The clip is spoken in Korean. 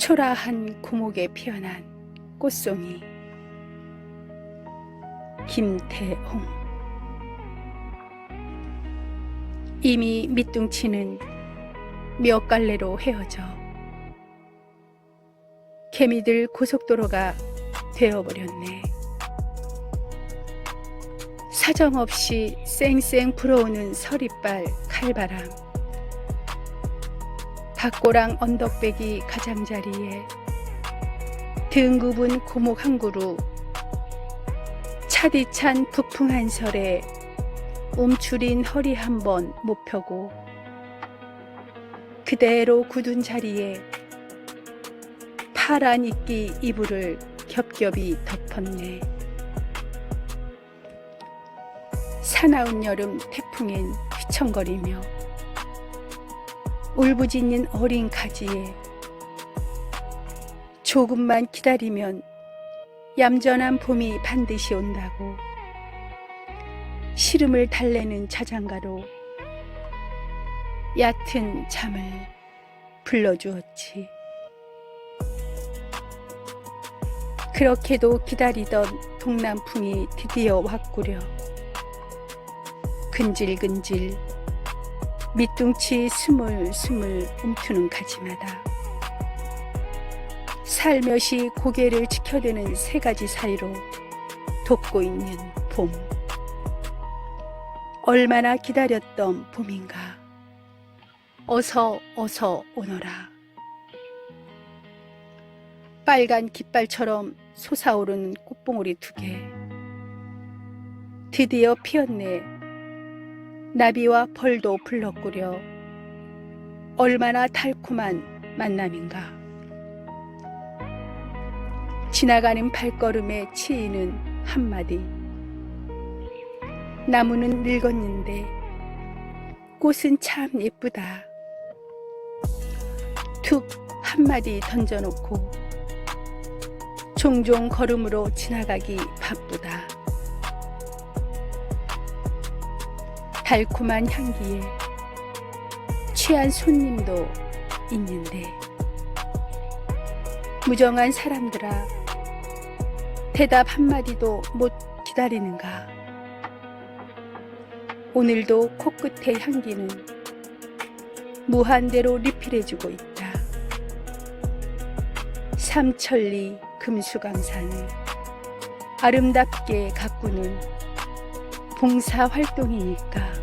초라한 고목에 피어난 꽃송이. 김태홍. 이미 밑둥치는 몇 갈래로 헤어져 개미들 고속도로가 되어버렸네. 사정없이 쌩쌩 불어오는 서리빨 칼바람 닭고랑 언덕배기 가장자리에 등 굽은 고목 한 그루 차디찬 북풍 한 설에 움츠린 허리 한 번 못 펴고 그대로 굳은 자리에 파란 이끼 이불을 겹겹이 덮었네. 사나운 여름 태풍엔 휘청거리며 울부짖는 어린 가지에 조금만 기다리면 얌전한 봄이 반드시 온다고 시름을 달래는 자장가로 얕은 잠을 불러주었지. 그렇게도 기다리던 동남풍이 드디어 왔구려. 근질근질 밑둥치 스물스물 움트는 가지마다 살며시 고개를 지켜드는 세 가지 사이로 돕고 있는 봄. 얼마나 기다렸던 봄인가. 어서 어서 오너라. 빨간 깃발처럼 솟아오르는 꽃봉오리 두 개. 드디어 피었네. 나비와 벌도 불렀구려. 얼마나 달콤한 만남인가. 지나가는 발걸음에 치이는 한마디. 나무는 늙었는데 꽃은 참 예쁘다. 툭 한마디 던져놓고 종종 걸음으로 지나가기 바쁘다. 달콤한 향기에 취한 손님도 있는데 무정한 사람들아 대답 한마디도 못 기다리는가? 오늘도 코끝의 향기는 무한대로 리필해주고 있다. 삼천리 금수강산을 아름답게 가꾸는 봉사 활동이니까